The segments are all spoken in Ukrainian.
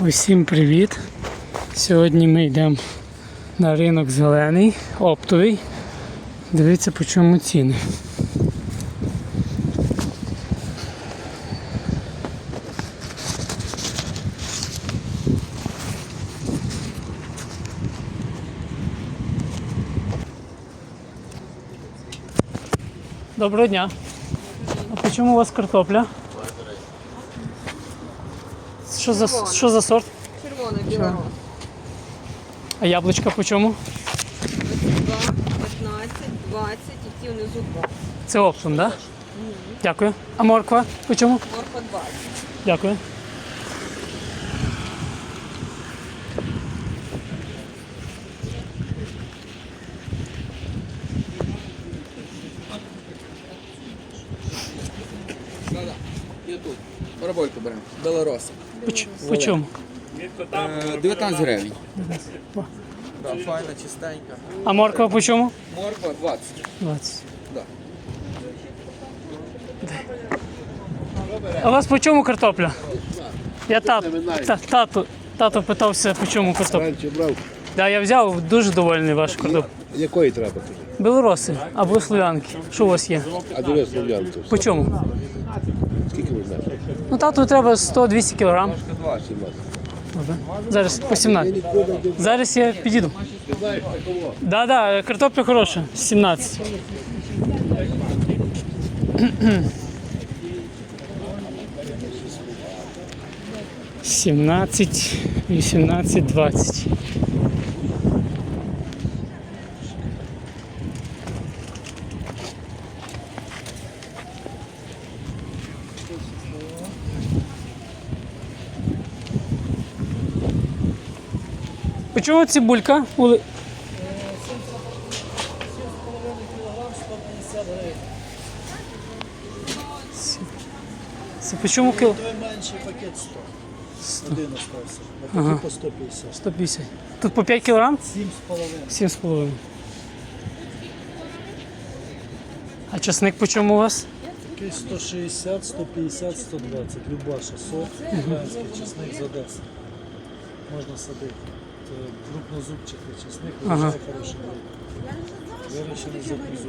Усім привіт! Сьогодні ми йдемо на ринок зелений, оптовий. Дивіться по чому ціни. Доброго дня. А по чому у вас картопля? Що за, що за сорт? Червоний білорус. А яблучка по чому? 22, 15, 20 і ті внизу 2. Це оптом, так? Да? Дякую. А морква по чому? Морква 20. Дякую. Я тут. Парабольку беремо. Белороса. По, чому? Е, 19 гривень. Да, файна, чистенька. А морква по чому? Морква 20. 20. Да. А у вас по чому картопля? Я тат, та, тату, тато питався, по чому картопля. Брав. Да, я взяв, дуже довольний ваш картоп. Якої треба тобі? Білороси або слов'янки. Що у вас є? А дивись слов'янку. По чому? Скільки ви знаєш? Ну тату треба 100-200 кг. Зараз по 17. Зараз я підійду. Да, да, картопля хороша. 17. Сімнадцять, вісімнадцять, двадцять. Почому цибулька? Ули- Це почому кил? Той менший пакет 100. Один остався. А такі по 150. 150. Тут по 5 кілограм? 7,5. 7,5. А часник по чому у вас? Такий 160, 150, 120. Любаша, сок, український чесник за 10. Можна садити. Це крупнозубчатий чесник, Ага. вирішає хороший. Вирощений за кузу.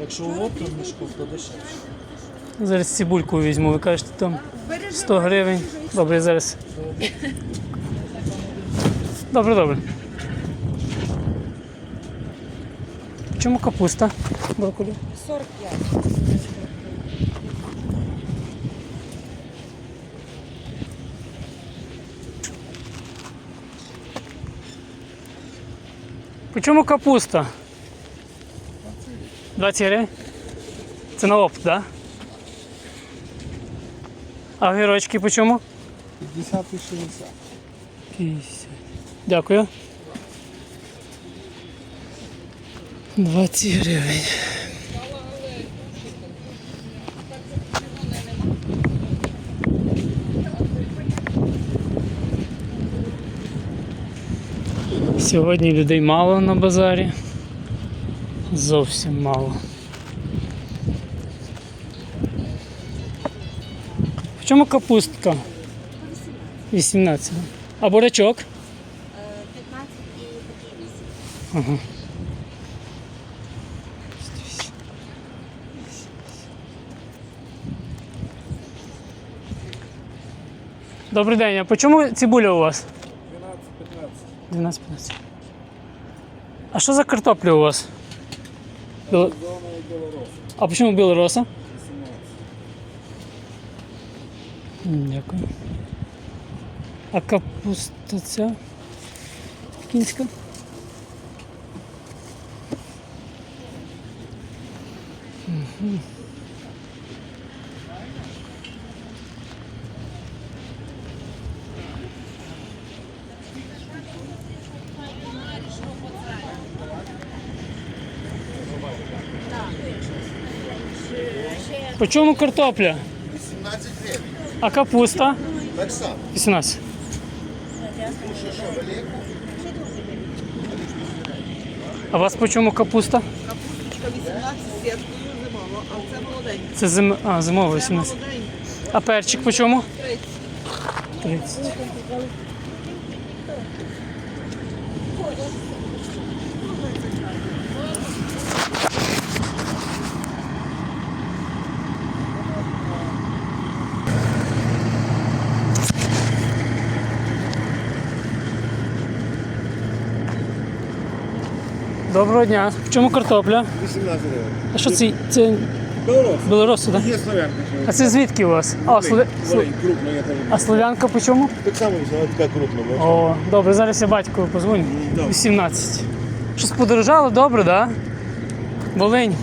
Якщо оптом мішком, то дешевше. Зараз цибульку візьму, ви кажете, там 100 гривень. Добре, зараз. Добре, добре. Чому капуста? Брокколі? 45. Чому капуста? 20 гривень? Це на опт, так? Да? А огірочки по чому? 50 і 60. 50. Дякую. 20 гривень. Сьогодні людей мало на базарі. Зовсім мало. В чому капустка? 18. А бурячок? 15 і такий 8. Ага. Добрий день, а по чому цибуля у вас? 12-15. 12-15. А що за картопля у вас? Біло... А по чому білороса? 18. Дякую. А капуста ця? Кінська? По чому картопля? 18 гривень. А капуста? Так само. 18. А у вас по чому капуста? Капусточка 18 з сіткою зимова, а це молоденька. Це зим... а, зимова 18. А перчик по чому? 30. 30. Доброго дня. В чому картопля? 18 гривень. А що це? Це Білорус. білоруси, так? Є славянка. А це звідки у вас? А, слов... слов- Крупно, я теж. а слов'янка по чому? Так само, вона така крупна. бачиш? О, добре, зараз я батькові позвоню. 18. Щось подорожало, добре, так? Да? Волинь.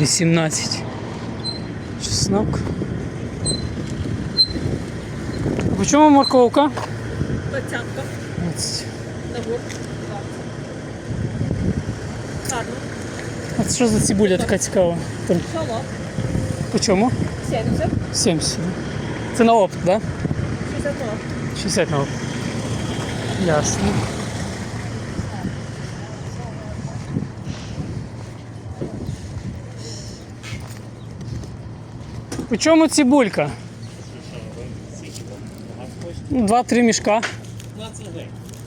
18. Чеснок. А по чому морковка? Двадцятка. 20. На гурт. Гарно. А це що за цибуля така цікава? Там, Салат. по чому? 70. 70. Це на опт, так? Да? 60 60 на опт. Ясно. По чому цибулька? Ну, Два-три мішка.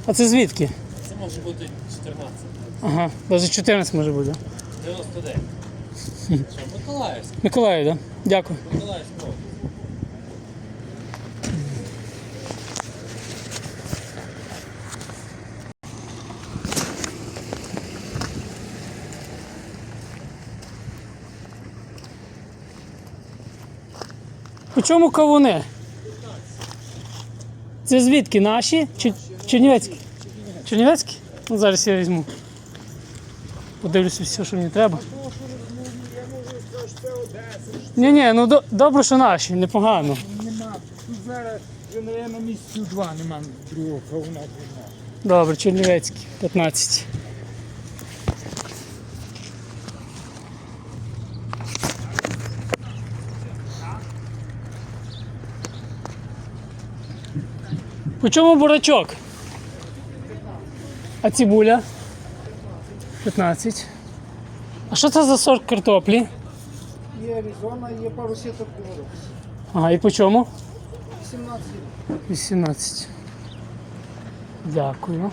А це звідки? Це може бути 14. Ага, навіть 14 може бути. 99. Що, Миколаївськ? Миколаїв, так? Да? Дякую. Миколаївськ. По чому кавуни? Це звідки? Наші? Чи Чернівецькі? Чернівецькі? Ну, зараз я візьму. Подивлюся все, що мені треба. Ні, ні, ну до- добре, що наші, непогано. Нема. Тут зараз вже, наверное, місяців два нема другого кавуна. Добре, Чернівецькі, 15. По чому бурачок? А цибуля? 15. А що це за сорт картоплі? Є Аризона, є пару сіток білорус. Ага, і по чому? 17 18. Дякую.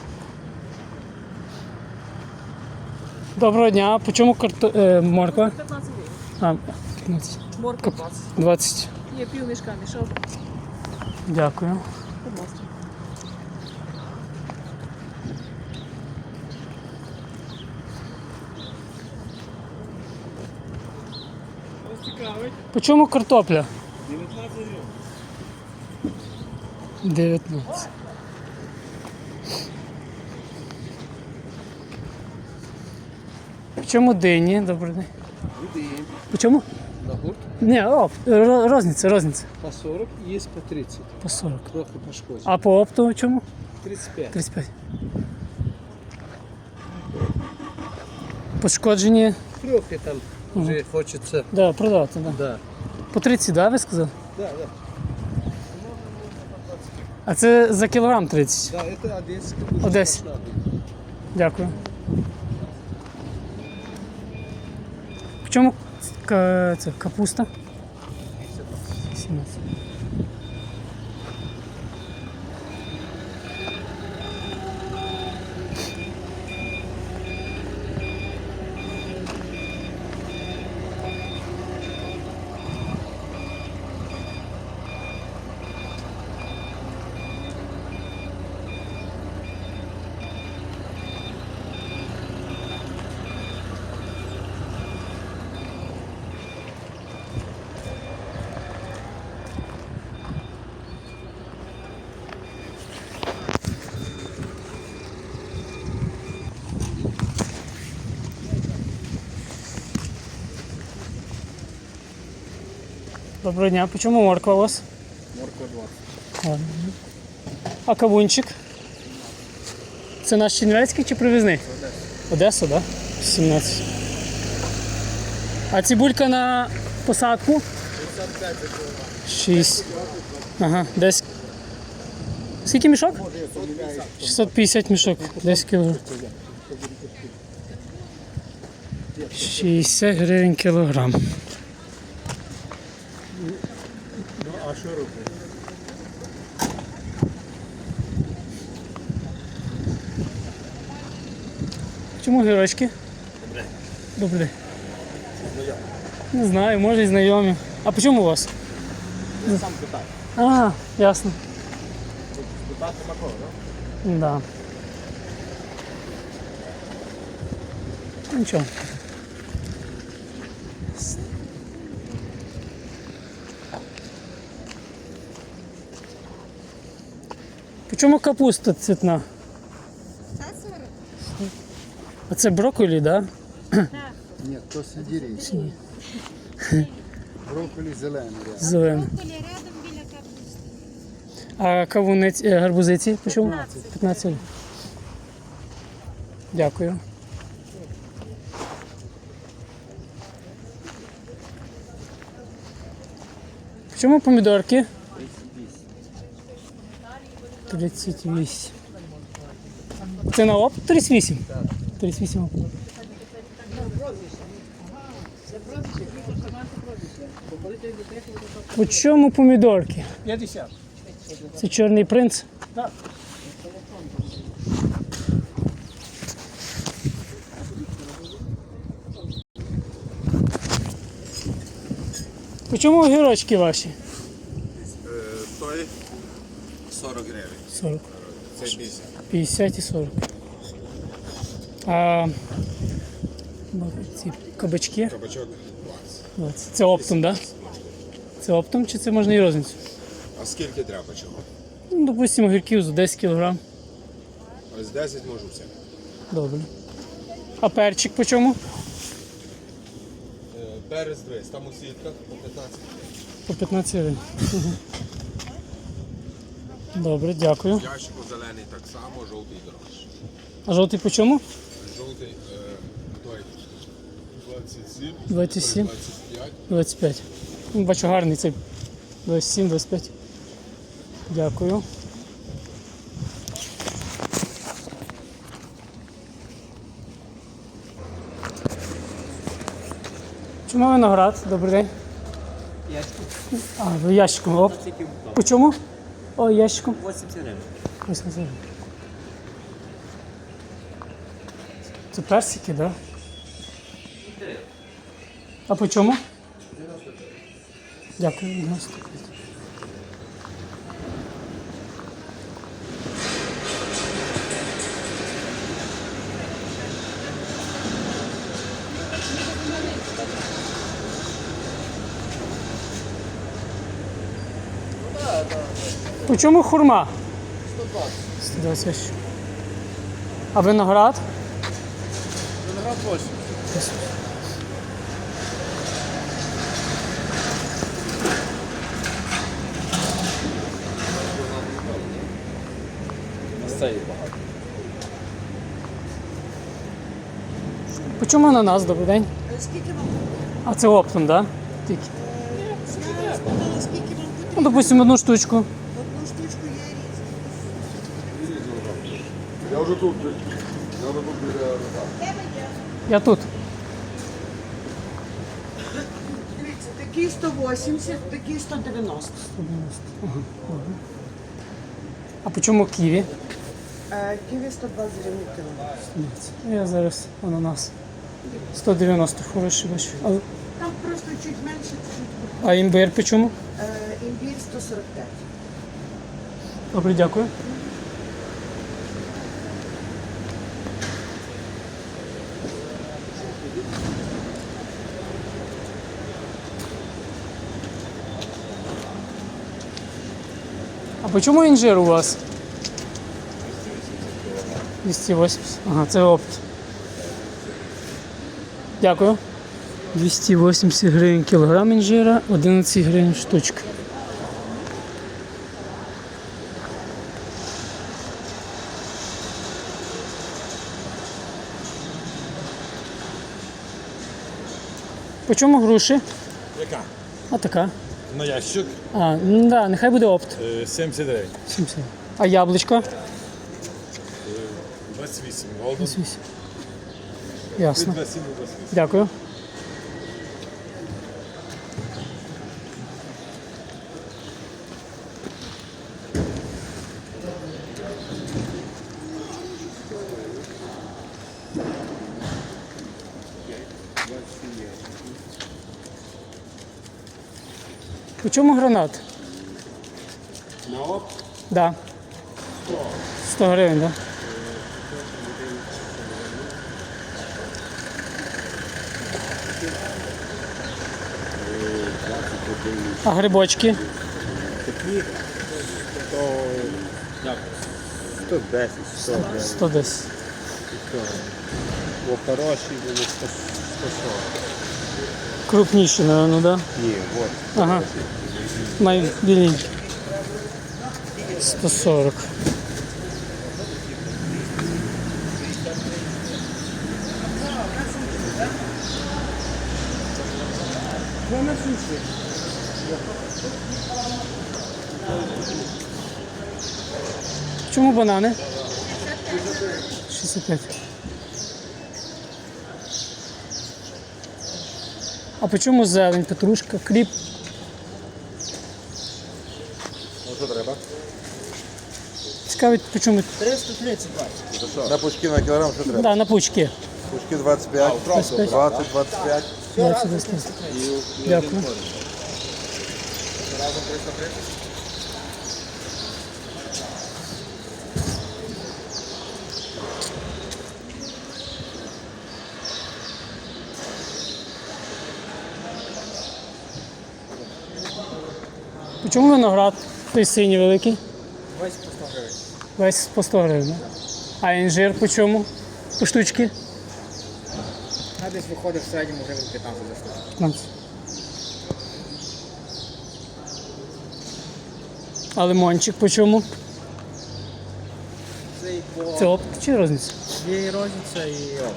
Доброго дня. По чому карто... е, морква? 15 гривень. А, 15. Морква 20. 20. Є пів мішка мішав. Дякую. Будь ласка. По чому картопля? 19. гривень. 19. По чому дині? Добрий день. По чому? На гурт Ні, о, ро- розниця, розниця. по 40, є по 30. По 40. Трохи пошкоджено. А по опту чому? 35. 35. Пошкоджені. Трохи там вже хочеться. Да, продати, да. Да. По 30, да, ви сказали? Да, да. А це за кілограм 30. Да, це. Одеський. Дякую. В чому це, капуста? 17. Доброго дня. По чому морква у вас? Морква 20. Ладно. А кавунчик? Це наш Чернівецький чи привізний? Одеса, так? Да? 17. А цибулька на посадку? 6. Ага, десь. Скільки мішок? 650 мішок. 10 кілограм. 60 гривень кілограм. Чому гірочки? Добрий день. Не знаю, може і знайомі. А по чому у вас? Я сам питаю. Ага, ясно. Питати такого, так? Да. Нічого. По чому капуста цвітна? А це брокколі, так? Да? Ні, то сидірі. Брокколі зелений. ряд. Зелений. Брокколі рядом біля капусти. А кавунець, е, гарбузиці по чому? 15. Дякую. Чому помідорки? 38. Це на оп? 38? 38 оп. По чому помідорки? 50. Це чорний принц? Так. По чому огірочки ваші? Той 40 гривень. 40. Це 50. 50 і 40. А ці кабачки? Кабачок 20. Це оптом, так? Да? Це оптом чи це можна і розницю? А скільки треба чого? Ну, допустимо, огірків за 10 кг. Ось 10 можу все. Добре. А перчик по чому? Перець дивись, там у сітках по 15. По 15 гривень. Добре, дякую. Ящику зелений так само, жовтий дорожче. А жовтий по чому? Жовтий е, 27, 27, 25. 25. Ну, Бачу, гарний цей 27, 25. Дякую. Чому виноград? Добрий день. Ящиком. А, ви ящиком. Оп. По чому? О, ящиком. 80 гривень. 80 гривень. Це персики, так? Да? А по чому? Дякую, 95. По чому хурма? 120. 120. А виноград? 8. По чому ананас? Добрий день. Скільки вам? А це оптом, так? Да? Тільки. Я Ну, допустимо, одну штучку. одну штучку. Я вже тут. Я вже тут біля Я тут. Дивіться, такий 180, такий 190. А по чому ківі? Е, Ківі 120 гривень кіло. Ну, Я зараз ананас. 190 хороший бачу. А, Там просто чуть менше, чуть а імбир по чому? е, імбір 145. Добре, дякую. По чому інжир у вас? 280. Ага, це опт. Дякую. 280 гривень кілограм інжира, 11 гривень штучка. По чому груші? Яка? А така. На ящик А, ну да, нехай буде опт. е, 70 гривень. 70. А яблучко? 28. Голден. 28. Від Ясно. 27 до 28. Дякую. Чому гранат? На оп. Да. 100 гривень, так? Да? А грибочки? 110, 100 гривень. 110. Бо хороші, вони 140. Крупніші, напевно, да? Ні, от. Ага. Маю біленькі. 140. Чому банани? 65. А по чому зелень, петрушка, кріп? Ну що треба? Цікавить, чому? 330 бачите. На пучки на кілограм що треба? Да, на пучки. Пучки 25, 25. 20, 25. 20 20. Дякую. По чому виноград? Той синій великий? Весь по 100 гривень. Весь по 100 гривень. А інжир по чому? По штучки? А десь виходить в середньому гривень 15 за штуку. 15. А лимончик по чому? Це і по Це опт чи розниця? є і розниця, і о.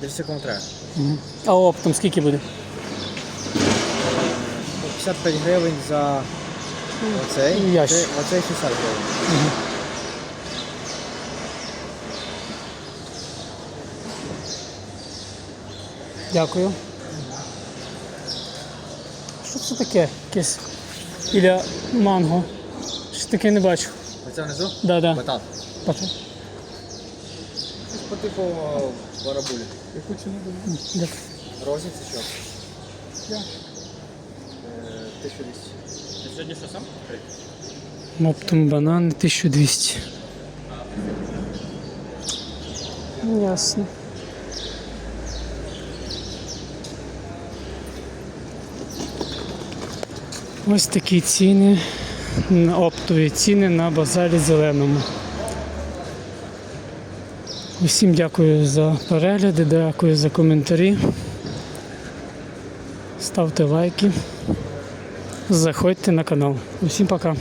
Десь все треба. А оптом скільки буде? 55 гривень за оцей. Ящик. Оцей 60 гривень. Дякую. Що це таке? Якесь біля манго. Що таке не бачу. Оце внизу? Да, да. Батат. Папа. Щось по типу о, барабулі. Дякую. Розниця що? Я. 1200. Ти сьогодні що сам? Оптом банани 1200. Ну, Ясно. Ось такі ціни, оптові ціни на базарі зеленому. Усім дякую за перегляди, дякую за коментарі. Ставте лайки. Заходьте на канал. Усім пока.